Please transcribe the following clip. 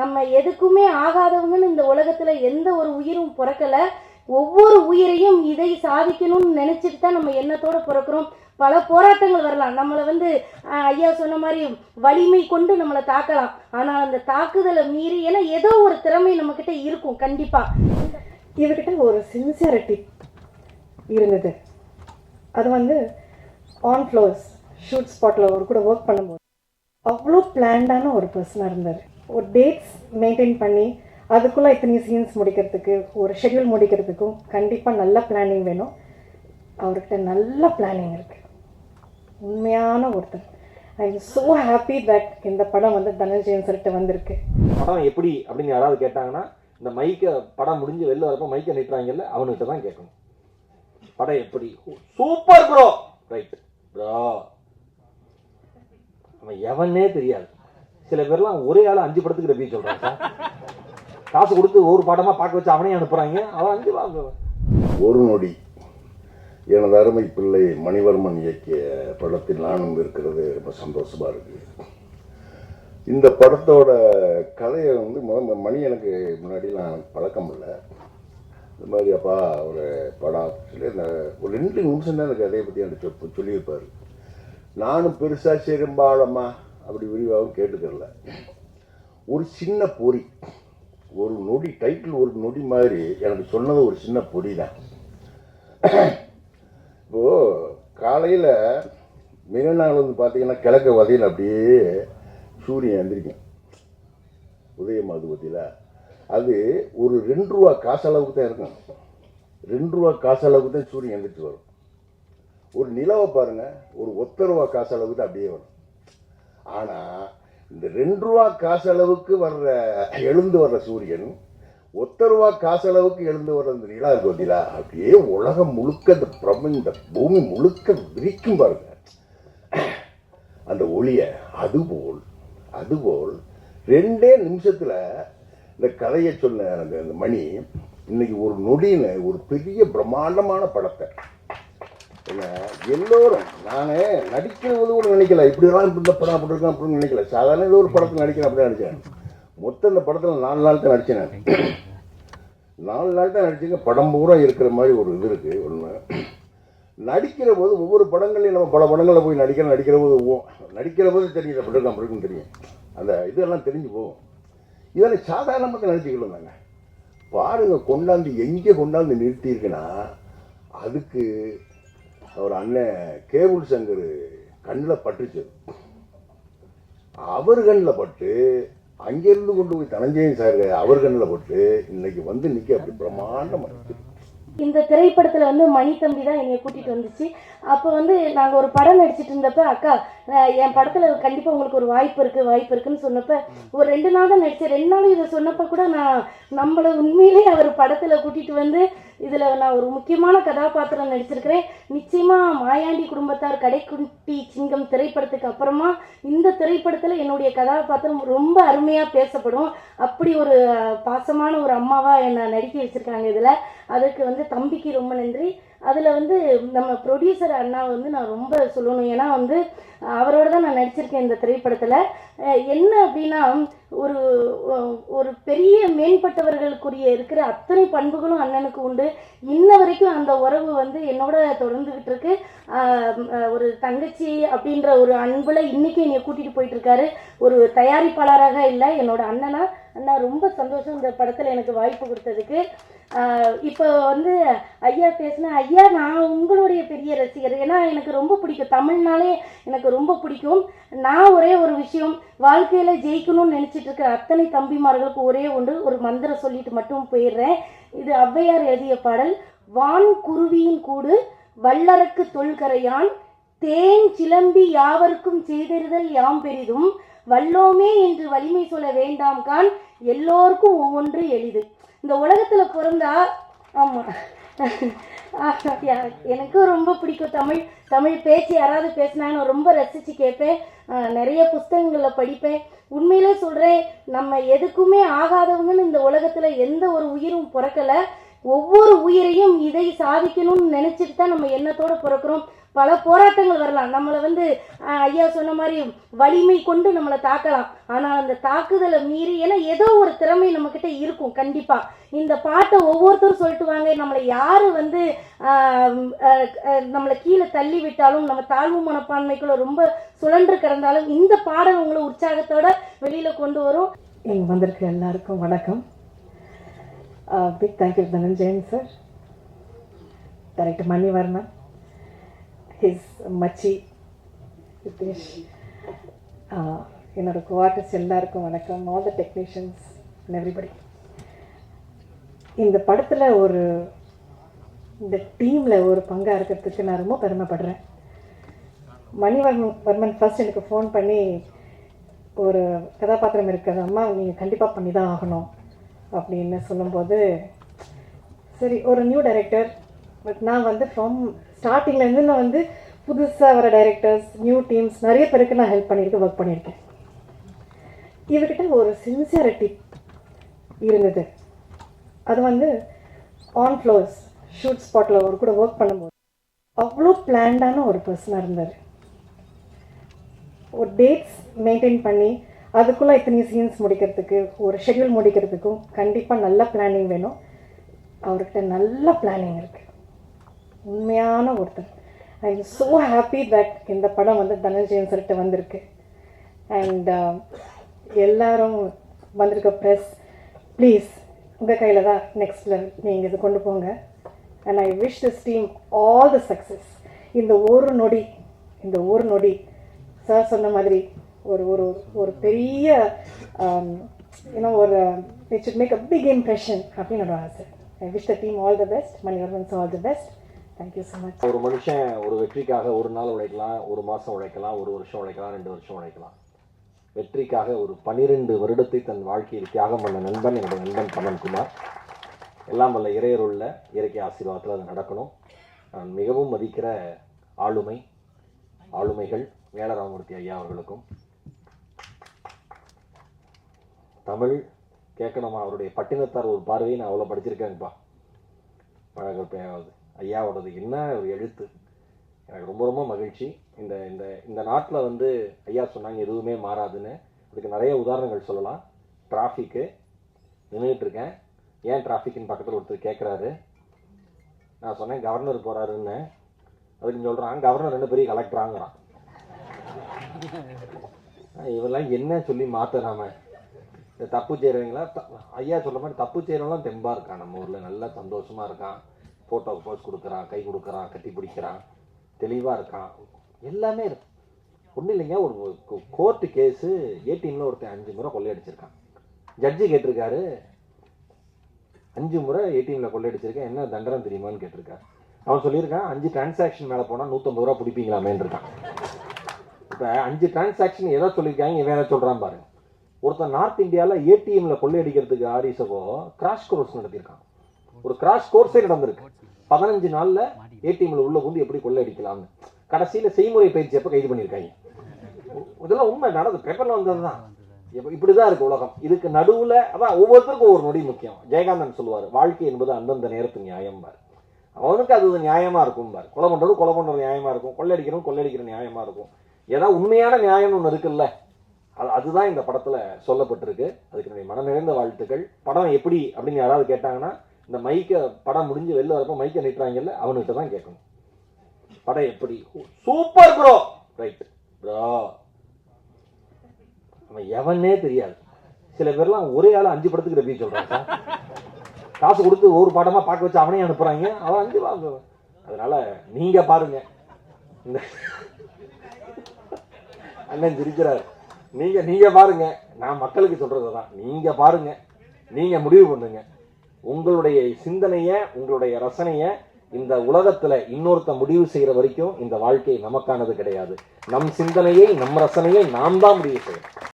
நம்ம எதுக்குமே ஆகாதவங்கன்னு இந்த உலகத்துல எந்த ஒரு உயிரும் பிறக்கல. ஒவ்வொரு உயிரையும் இதை சாதிக்கணும்னு நினைச்சிட்டு தான் நம்ம எண்ணத்தோட பிறக்கிறோம். பல போராட்டங்கள் வரலாம். நம்மளை வந்து ஐயா சொன்ன மாதிரி வலிமை கொண்டு நம்மளை தாக்கலாம். ஆனால் அந்த தாக்குதலை மீறி ஏன்னா ஏதோ ஒரு திறமை நம்மக்கிட்ட இருக்கும் கண்டிப்பா. இவர்கிட்ட ஒரு சின்சியரிட்டி இருந்தது. அது வந்து ஆன் ஃப்ளோர்ஸ் ஷூட் ஸ்பாட்டில் ஒரு கூட ஒர்க் பண்ணும்போது. அவ்வளோ பிளான்டான ஒரு பர்சனாக இருந்தார். ஒரு டேட்ஸ் மெயின்டைன் பண்ணி அதுக்குள்ளே இத்தனை சீன்ஸ் முடிக்கிறதுக்கு ஒரு ஷெட்யூல் முடிக்கிறதுக்கும் கண்டிப்பாக நல்ல பிளானிங் வேணும். அவர்கிட்ட நல்ல பிளானிங் இருக்குது உண்மையான ஒருத்தர். I am so happy that இந்த படம் வந்து தனஞ்சயன் சார்கிட்ட வந்திருக்கு. படம் எப்படி அப்படின்னு யாராவது கேட்டாங்கன்னா இந்த மைக்கை படம் முடிஞ்சு வெளில வரப்போ மைக்கை நிட்டுறாங்கல்ல அவனுக்கிட்ட தான் கேட்கணும். படம் எப்படி? சூப்பர் ப்ரோ ரைட் ப்ரோ அவன் எவனே தெரியாது. சில பேர்லாம் ஒரே ஆள் அஞ்சு படத்துக்கு ரெப்பி சொல்கிறாங்க சார். காசு கொடுத்து ஒரு படமா பார்க்க வச்சு அவனே அனுப்புறாங்க. அவன் அஞ்சு பா- ஒரு நொடி. எனது அருமை பிள்ளை மணிவர்மன் இயக்கிய படத்தில் நானும் இருக்கிறது ரொம்ப சந்தோஷமா இருக்கு. இந்த படத்தோட கதையை வந்து முதல்ல மணி எனக்கு முன்னாடிலாம் பழக்கம் இல்லை. இந்த மாதிரி அப்பா ஒரு படம். சொல்லி இந்த ஒரு ரெண்டு நிமிஷம் தான் அந்த கதையை பற்றி எனக்கு சொல்லியிருப்பார். நானும் பெருசாக செரும்பாழமா அப்படி விரிவாகவும் கேட்டுக்கல ஒரு சின்ன பொறி ஒரு நொடி டைட்டில் ஒரு நொடி மாதிரி எனக்கு சொன்னது ஒரு சின்ன பொடி தான் இப்போது காலையில் மிக வந்து பார்த்தீங்கன்னா கிழக்க வதையில் அப்படியே சூரியன் எந்திரிக்கும். உதயமாது பற்றியில் அது ஒரு ரெண்டு ரூபா காசளவுக்கு தான் இருக்கும். ரெண்டு ரூபா காசளவுக்கு தான் சூரியன் எந்திரிச்சு வரும். ஒரு நிலவை பாருங்கள் ஒரு ஒத்த ரூபா காசளவுக்கு தான் அப்படியே வரும். ஆனால் இந்த ரெண்டு ரூபா காசளவுக்கு வர்ற எழுந்து வர்ற சூரியன் ஒத்த ரூபா காசளவுக்கு எழுந்து வர்ற இந்த நிலா இருக்கு பார்த்தீங்களா அப்படியே உலகம் முழுக்க இந்த பிரபஞ்ச இந்த பூமி முழுக்க விரிக்கும் பாருங்க. அந்த ஒளியை அதுபோல் அதுபோல் ரெண்டே நிமிஷத்துல இந்த கதையை சொன்ன அந்த அந்த மணி இன்னைக்கு ஒரு நொடின்னு ஒரு பெரிய பிரம்மாண்டமான படத்தை எல்லோரும் நான் நடிக்கிறது கூட நினைக்கல. இப்படிலாம் இந்த படம் அப்படி இருக்கா அப்படின்னு நினைக்கல. சாதாரண ஏதோ ஒரு படத்தில் நடிக்கிறேன் அப்படின்னு நினைச்சேன். மொத்தம் இந்த படத்தில் நாலு நாள் தான் நடித்தேன் நான். நாலு நாள் தான் நடிச்சுங்க படம் பூரா இருக்கிற மாதிரி ஒரு இது இருக்குது ஒன்று நடிக்கிற போது ஒவ்வொரு படங்களையும் நம்ம பல படங்களில் போய் நடிக்கிற நடிக்கிற போது நடிக்கிற போது தெரியும் அப்படி இருக்கா அப்படி இருக்குன்னு தெரியும். அந்த இதெல்லாம் தெரிஞ்சு போகும். இதெல்லாம் சாதாரணமாக நடிச்சுக்கிட்டு நாங்கள் பாருங்கள் கொண்டாந்து எங்கே கொண்டாந்து நிறுத்தியிருக்குன்னா அதுக்கு அவர் அண்ணன் கேபிள் சங்கர் கண்ணில் பட்டுச்சு. அவர் கண்ணில் பட்டு அங்கேருந்து கொண்டு போய் தனஞ்சயன் சார் அவர் கண்ணில் பட்டு இன்னைக்கு வந்து நிற்க அப்படி பிரம்மாண்டமாக இந்த திரைப்படத்துல வந்து மணி தம்பி தான் என்னை கூட்டிட்டு வந்துச்சு. அப்போ வந்து நாங்க ஒரு படம் நடிச்சிட்டு இருந்தப்ப அக்கா என் படத்தில் கண்டிப்பாக உங்களுக்கு ஒரு வாய்ப்பு இருக்குது வாய்ப்பு இருக்குன்னு சொன்னப்போ ஒரு ரெண்டு நாள் தான் நடிச்சேன். ரெண்டு நாள் இதை சொன்னப்போ கூட நான் நம்மளை உண்மையிலே அவர் படத்தில் கூட்டிகிட்டு வந்து இதில் நான் ஒரு முக்கியமான கதாபாத்திரம் நடிச்சிருக்கிறேன். நிச்சயமாக மாயாண்டி குடும்பத்தார் கடைக்குட்டி சிங்கம் திரைப்படத்துக்கு அப்புறமா இந்த திரைப்படத்தில் என்னுடைய கதாபாத்திரம் ரொம்ப அருமையாக பேசப்படும். அப்படி ஒரு பாசமான ஒரு அம்மாவாக என்னை நடிக்க வச்சிருக்காங்க இதில். அதுக்கு வந்து தம்பிக்கு ரொம்ப நன்றி. அதில் வந்து நம்ம ப்ரொடியூசர் அண்ணா வந்து நான் ரொம்ப சொல்லணும். ஏன்னா வந்து அவரோட தான் நான் நடிச்சிருக்கேன் இந்த திரைப்படத்தில். என்ன அப்படின்னா ஒரு ஒரு பெரிய மேம்பட்டவர்களுக்குரிய இருக்கிற அத்தனை பண்புகளும் அண்ணனுக்கு உண்டு. இன்ன வரைக்கும் அந்த உறவு வந்து என்னோட தொடர்ந்துகிட்டு இருக்கு. ஒரு தங்கச்சி அப்படின்ற ஒரு அன்புல இன்னைக்கு என்னை கூட்டிட்டு போயிட்டு இருக்காரு ஒரு தயாரிப்பாளராக இல்லை என்னோட அண்ணனா. அண்ணா ரொம்ப சந்தோஷம் இந்த படத்தில் எனக்கு வாய்ப்பு கொடுத்ததுக்கு. இப்போ வந்து ஐயா பேசின ஐயா நான் உங்களுடைய பெரிய ரசிகர். ஏன்னா எனக்கு ரொம்ப பிடிக்கும். தமிழ்னாலே எனக்கு ரொம்ப பிடிக்கும். நான் ஒரே ஒரு விஷயம் வாழ்க்கையில் ஜெயிக்கணும்னு நினச்சிட்டு இருக்க அத்தனை தம்பிமார்களுக்கு ஒரே ஒன்று ஒரு மந்திரம் சொல்லிட்டு மட்டும் போயிடுறேன். இது ஔவையார் எழுதிய பாடல் வான் குருவியின் கூடு வல்லரக்கு தொல்கரையான் தேன் சிலம்பி யாவருக்கும் செய்தறிதல் யாம் பெரிதும் வல்லோமே என்று வலிமை சொல்ல வேண்டாம் கான் எல்லோருக்கும் ஒவ்வொன்று எளிது. இந்த உலகத்துல பிறந்தா ஆமா. எனக்கும் ரொம்ப பிடிக்கும் தமிழ். தமிழ் பேச்சு யாராவது பேசினாங்கன்னு ரொம்ப ரசித்து கேட்பேன். நிறைய புஸ்தகங்களில் படிப்பேன். உண்மையிலே சொல்கிறேன் நம்ம எதுக்குமே ஆகாதவங்கன்னு இந்த உலகத்தில் எந்த ஒரு உயிரும் பிறக்கலை. ஒவ்வொரு உயிரையும் இதை சாதிக்கணும்னு நினச்சிட்டு தான் நம்ம எண்ணத்தோடு பிறக்கிறோம். பல போராட்டங்கள் வரலாம். நம்மளை வந்து ஐயா சொன்ன மாதிரி வலிமை கொண்டு நம்மளை தாக்கலாம். ஆனால் அந்த தாக்குதலை மீறி ஏன்னா ஏதோ ஒரு திறமை நம்மக்கிட்ட இருக்கும் கண்டிப்பாக இந்த பாட்டை ஒவ்வொருத்தரும் சொல்லிட்டு வாங்க. நம்மளை யார் வந்து நம்மளை கீழே தள்ளி விட்டாலும் நம்ம தாழ்வு மனப்பான்மைக்குள்ள ரொம்ப சுழன்று கிடந்தாலும் இந்த பாடல் உங்களை உற்சாகத்தோட வெளியில் கொண்டு வரும். இங்கே வந்திருக்க எல்லாருக்கும் வணக்கம். Big thank you Dhananjayan sir director Manivarman his மச்சி ரித்தேஷ் என்னோடய என்னோட எல்லாருக்கும் வணக்கம். All the technicians and everybody இந்த படத்தில் ஒரு இந்த டீமில் ஒரு பங்காக இருக்கிறதுக்கு நான் ரொம்ப பெருமைப்படுறேன். மணிவர்மன் வர்மன் ஃபர்ஸ்ட் எனக்கு ஃபோன் பண்ணி ஒரு கதாபாத்திரம் இருக்கிறது அம்மா நீங்கள் கண்டிப்பாக பண்ணி தான் ஆகணும் அப்படின்னு சொல்லும்போது சரி ஒரு நியூ டைரக்டர் பட் நான் வந்து ஃப்ரம் ஸ்டார்டிங்லேருந்து நான் வந்து புதுசாக வர டைரக்டர்ஸ் நியூ டீம்ஸ் நிறைய பேருக்கு நான் ஹெல்ப் பண்ணியிருக்கேன் ஒர்க் பண்ணியிருக்கேன். இவர்கிட்ட ஒரு சின்சியாரிட்டி இருந்தது. அது வந்து ஆன் ஃப்ளோர்ஸ் ஷூட் ஸ்பாட்டில் ஒரு கூட ஒர்க் பண்ணும்போது அவ்வளோ பிளான்டான ஒரு பர்சனாக இருந்தார். ஒரு டேட்ஸ் மெயின்டைன் பண்ணி அதுக்குள்ளே இத்தனை சீன்ஸ் முடிக்கிறதுக்கு ஒரு ஷெட்யூல் முடிக்கிறதுக்கும் கண்டிப்பாக நல்ல பிளானிங் வேணும். அவர்கிட்ட நல்ல பிளானிங் இருக்குது உண்மையான ஒருத்தர் I am so happy that இந்த படம் வந்து தனஞ்சயன் சொல்லிட்டு வந்திருக்கு. அண்ட் uh, எல்லாரும் வந்திருக்க ப்ரெஸ் ப்ளீஸ் உங்கள் கையில் தான் நெக்ஸ்ட் லெவல் நீங்கள் இது கொண்டு போங்க. And I wish this team all the success இந்த ஒரு நொடி இந்த ஒரு நொடி சார் சொன்ன மாதிரி ஒரு ஒரு ஒரு பெரிய um, இன்னும் ஒரு it should make a big impression அப்படின்னு என்னோட ஆசை. I wish the team all the best Manivarman's all the best thank you so much ஒரு மனுஷன் ஒரு வெற்றிக்காக ஒரு நாள் உழைக்கலாம் ஒரு மாதம் உழைக்கலாம் ஒரு வருஷம் உழைக்கலாம் ரெண்டு வருஷம் உழைக்கலாம். வெற்றிக்காக ஒரு பன்னிரெண்டு வருடத்தை தன் வாழ்க்கையில் தியாகம் பண்ண நண்பன் என்னுடைய நண்பன் பன்னன்குமார் எல்லாம் வல்ல இறையருள்ள இயற்கை ஆசீர்வாதத்தில் அது நடக்கணும். நான் மிகவும் மதிக்கிற ஆளுமை ஆளுமைகள் வேலராமூர்த்தி ஐயா அவர்களுக்கும். தமிழ் கேட்கணுமா? அவருடைய பட்டினத்தார் ஒரு பார்வையை நான் அவ்வளோ படிச்சிருக்கேன்ப்பா. பழகர் ஐயாவோடது என்ன ஒரு எழுத்து? எனக்கு ரொம்ப ரொம்ப மகிழ்ச்சி. இந்த இந்த இந்த நாட்டில் வந்து ஐயா சொன்னாங்க எதுவுமே மாறாதுன்னு. அதுக்கு நிறைய உதாரணங்கள் சொல்லலாம். டிராஃபிக்கு நின்றுட்டுருக்கேன் ஏன் டிராஃபிக்னு பக்கத்தில் ஒருத்தர் கேட்குறாரு நான் சொன்னேன் கவர்னர் போகிறாருன்னு அதுக்கு சொல்கிறான் கவர்னர் ரெண்டு பெரிய கலெக்டராங்கிறான். இவெல்லாம் என்ன சொல்லி மாற்றுறாம இந்த தப்பு செய்கிறவங்களா ஐயா சொல்கிற மாதிரி தப்பு செய்கிறவங்களாம் தெம்பாக இருக்கான் நம்ம ஊரில். நல்லா சந்தோஷமாக இருக்கான். ஃபோட்டோ போஸ் கொடுக்குறான் கை கொடுக்குறான் கட்டி பிடிக்கிறான் தெளிவாக இருக்கான். எல்லாமே இருக்கும். ஒன்றும் இல்லைங்க ஒரு கோர்ட்டு கேஸு ஏடிஎம்ல ஒருத்தன் அஞ்சு முறை கொள்ளையடிச்சிருக்கான் ஜட்ஜி கேட்டிருக்காரு அஞ்சு முறை ஏடிஎம்ல கொள்ளையடிச்சிருக்கேன் என்ன தண்டனை தெரியுமான்னு கேட்டிருக்காரு. அவன் சொல்லியிருக்கான் அஞ்சு டிரான்சாக்ஷன் மேலே போனால் நூற்றம்பது ரூபா பிடிப்பீங்களாமேன்னு இருக்கான். இப்போ அஞ்சு டிரான்சாக்ஷன் எதை சொல்லியிருக்காங்க இவன் எதை சொல்கிறான் பாருங்க. ஒருத்தன் நார்த் இந்தியாவில் ஏடிஎம்ல கொள்ளையடிக்கிறதுக்கு ஆரிசவோ கிராஷ் கோர்ஸ் நடத்தியிருக்கான். ஒரு கிராஷ் கோர்ஸே நடந்திருக்கு. பதினஞ்சு நாள்ல ஏடிஎம்ல உள்ள வந்து எப்படி கொள்ளையடிக்கலாம்னு. கடைசியில செய்முறை பயிற்சி எப்ப கைது பண்ணியிருக்காங்க. இதெல்லாம் உண்மை நடந்து பேப்பர்ல வந்ததுதான். இப்படிதான் இருக்கு உலகம். இதுக்கு நடுவுல அதான் ஒவ்வொருத்தருக்கும் ஒவ்வொரு நொடி முக்கியம். ஜெயகாந்தன் சொல்லுவார் வாழ்க்கை என்பது அந்தந்த நேரத்து நியாயம் பார். அவனுக்கு அது நியாயமா இருக்கும் பார். கொலை பண்றது கொலை பண்றது நியாயமா இருக்கும். கொள்ளையடிக்கிறவன் கொள்ளையடிக்கிற நியாயமா இருக்கும். ஏதாவது உண்மையான நியாயம்னு ஒன்று இருக்குல்ல? அது அதுதான் இந்த படத்துல சொல்லப்பட்டிருக்கு. அதுக்கு என்னுடைய மனநிறைந்த வாழ்த்துக்கள். படம் எப்படி அப்படின்னு யாராவது கேட்டாங்கன்னா இந்த மைக்கை படம் முடிஞ்சு வெளில வரப்போ மைக்கை நிட்டுறாங்கல்ல அவனுக்கிட்ட தான் கேட்கணும். படம் எப்படி? Super bro! Right bro. அவன் எவனே தெரியாது. சில பேர்லாம் ஒரே ஆள் அஞ்சு படத்துக்கு ரிவ்யூ சொல்கிறான் காசு கொடுத்து ஒரு படமாக பார்க்க வச்சு அவனே அனுப்புகிறாங்க அவன் அஞ்சு வாங்க அதனால் நீங்கள் பாருங்க. இந்த அண்ணன் சிரிக்கிறார். நீங்கள் நீங்கள் பாருங்க. நான் மக்களுக்கு சொல்கிறது தான் நீங்கள் பாருங்க. நீங்கள் முடிவு பண்ணுங்கள் உங்களுடைய சிந்தனைய உங்களுடைய ரசனைய இந்த உலகத்துல இன்னொருத்த முடிவு செய்யற வரைக்கும் இந்த வாழ்க்கை நமக்கானது கிடையாது. நம் சிந்தனையை நம் ரசனையை நாம் தான் முடிவு செய்யணும்.